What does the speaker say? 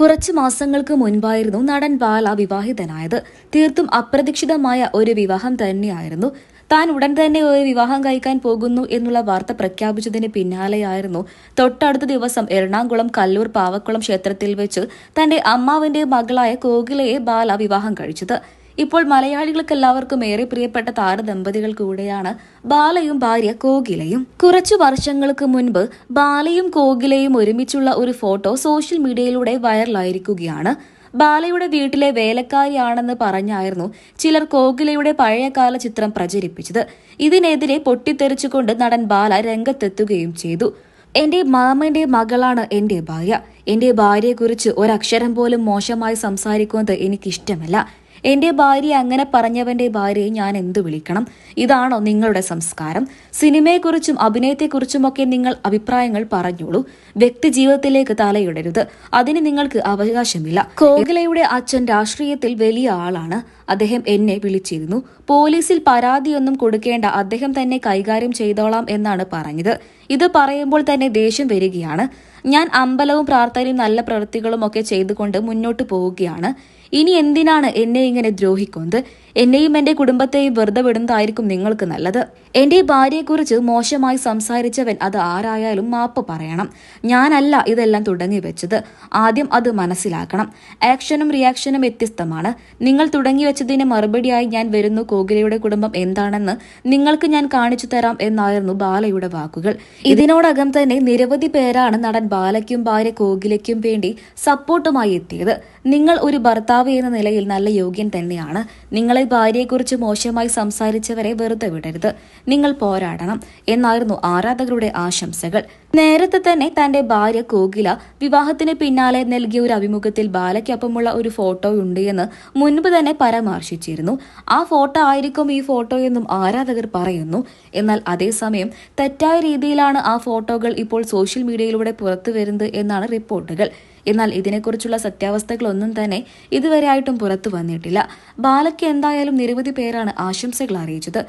കുറച്ച് മാസങ്ങൾക്ക് മുൻപായിരുന്നു നടൻ ബാല വിവാഹിതനായത്. തീർത്തും അപ്രതീക്ഷിതമായ ഒരു വിവാഹം തന്നെയായിരുന്നു. താൻ ഉടൻ തന്നെ ഒരു വിവാഹം കഴിക്കാൻ പോകുന്നു എന്നുള്ള വാർത്ത പ്രഖ്യാപിച്ചതിന് പിന്നാലെയായിരുന്നു. തൊട്ടടുത്ത ദിവസം എറണാകുളം കല്ലൂർ പാവക്കുളം ക്ഷേത്രത്തിൽ വെച്ച് തന്റെ അമ്മാവിന്റെ മകളായ കോകിലയെ ബാല വിവാഹം കഴിച്ചത്. ഇപ്പോൾ മലയാളികൾക്ക് എല്ലാവർക്കും ഏറെ പ്രിയപ്പെട്ട താരദമ്പതികൾ കൂടെയാണ് ബാലയും ഭാര്യ കോകിലയും. കുറച്ചു വർഷങ്ങൾക്ക് മുൻപ് ബാലയും കോകിലയും ഒരുമിച്ചുള്ള ഒരു ഫോട്ടോ സോഷ്യൽ മീഡിയയിലൂടെ വൈറലായിരിക്കുകയാണ്. ബാലയുടെ വീട്ടിലെ വേലക്കാരിയാണെന്ന് പറഞ്ഞായിരുന്നു ചിലർ കോകിലയുടെ പഴയകാല ചിത്രം പ്രചരിപ്പിച്ചത്. ഇതിനെതിരെ പൊട്ടിത്തെറിച്ചുകൊണ്ട് നടൻ ബാല രംഗത്തെത്തുകയും ചെയ്തു. എന്റെ മാമന്റെ മകളാണ് എന്റെ ഭാര്യ. എന്റെ ഭാര്യയെക്കുറിച്ച് ഒരക്ഷരം പോലും മോശമായി സംസാരിക്കുന്നത് എനിക്കിഷ്ടമല്ല. എന്റെ ഭാര്യ അങ്ങനെ പറഞ്ഞവന്റെ ഭാര്യയെ ഞാൻ എന്തു വിളിക്കണം? ഇതാണോ നിങ്ങളുടെ സംസ്കാരം. സിനിമയെക്കുറിച്ചും അഭിനയത്തെക്കുറിച്ചുമൊക്കെ നിങ്ങൾ അഭിപ്രായങ്ങൾ പറഞ്ഞോളൂ. വ്യക്തി ജീവിതത്തിലേക്ക് തലയിടരുത്. അതിന് നിങ്ങൾക്ക് അവകാശമില്ല. കോഗലയുടെ അച്ഛൻ രാഷ്ട്രീയത്തിൽ വലിയ ആളാണ്. അദ്ദേഹം എന്നെ വിളിച്ചിരുന്നു. പോലീസിൽ പരാതിയൊന്നും കൊടുക്കേണ്ട. അദ്ദേഹം തന്നെ കൈകാര്യം ചെയ്തോളാം എന്നാണ് പറഞ്ഞത്. ഇത് പറയുമ്പോൾ തന്നെ ദേഷ്യം വരികയാണ്. ഞാൻ അമ്പലവും പ്രാർത്ഥനയും നല്ല പ്രവൃത്തികളും ഒക്കെ ചെയ്തുകൊണ്ട് മുന്നോട്ട് പോവുകയാണ്. ഇനി എന്തിനാണ് എന്നെ ഇങ്ങനെ ദ്രോഹിക്കുന്നത്? എന്നെയും എന്റെ കുടുംബത്തെയും വെറുതെ വിടുന്നതായിരിക്കും നിങ്ങൾക്ക് നല്ലത്. എന്റെ ഭാര്യയെക്കുറിച്ച് മോശമായി സംസാരിച്ചവൻ അത് ആരായാലും മാപ്പ് പറയണം. ഞാനല്ല ഇതെല്ലാം തുടങ്ങി വെച്ചത്. ആദ്യം അത് മനസ്സിലാക്കണം. ആക്ഷനും റിയാക്ഷനും വ്യത്യസ്തമാണ്. നിങ്ങൾ തുടങ്ങി വെച്ചതിന് മറുപടിയായി ഞാൻ വരുന്നു കോകിലയുടെ കുടുംബം എന്താണെന്ന് നിങ്ങൾക്ക് ഞാൻ കാണിച്ചു തരാം എന്നായിരുന്നു ബാലയുടെ വാക്കുകൾ. ഇതിനോടകം തന്നെ നിരവധി പേരാണ് നടൻ ബാലയ്ക്കും ഭാര്യ കോകിലയ്ക്കും വേണ്ടി സപ്പോർട്ടുമായി എത്തിയത്. നിങ്ങൾ ഒരു ഭർത്താവ് എന്ന നിലയിൽ നല്ല യോഗ്യൻ തന്നെയാണ്. നിങ്ങളെ ഭാര്യയെക്കുറിച്ച് മോശമായി സംസാരിച്ചവരെ വെറുതെ വിടരുത്. നിങ്ങൾ പോരാടണം എന്നായിരുന്നു ആരാധകരുടെ ആശംസകൾ. നേരത്തെ തന്നെ തന്റെ ഭാര്യ കോകില വിവാഹത്തിന് പിന്നാലെ നൽകിയ ഒരു അഭിമുഖത്തിൽ ബാലയ്ക്കൊപ്പമുള്ള ഒരു ഫോട്ടോ ഉണ്ട് എന്ന് മുൻപ് തന്നെ പരാമർശിച്ചിരുന്നു. ആ ഫോട്ടോ ആയിരിക്കും ഈ ഫോട്ടോ എന്നും ആരാധകർ പറയുന്നു. എന്നാൽ അതേസമയം തെറ്റായ രീതിയിലാണ് ആ ഫോട്ടോകൾ ഇപ്പോൾ സോഷ്യൽ മീഡിയയിലൂടെ പുറത്തു വരുന്നത് എന്നാണ് റിപ്പോർട്ടുകൾ. എന്നാൽ ഇതിനെക്കുറിച്ചുള്ള സത്യാവസ്ഥകളൊന്നും തന്നെ ഇതുവരെയായിട്ടും പുറത്തു വന്നിട്ടില്ല. ബാലയ്ക്ക് എന്തായാലും നിരവധി പേരാണ് ആശംസകൾ അറിയിച്ചത്.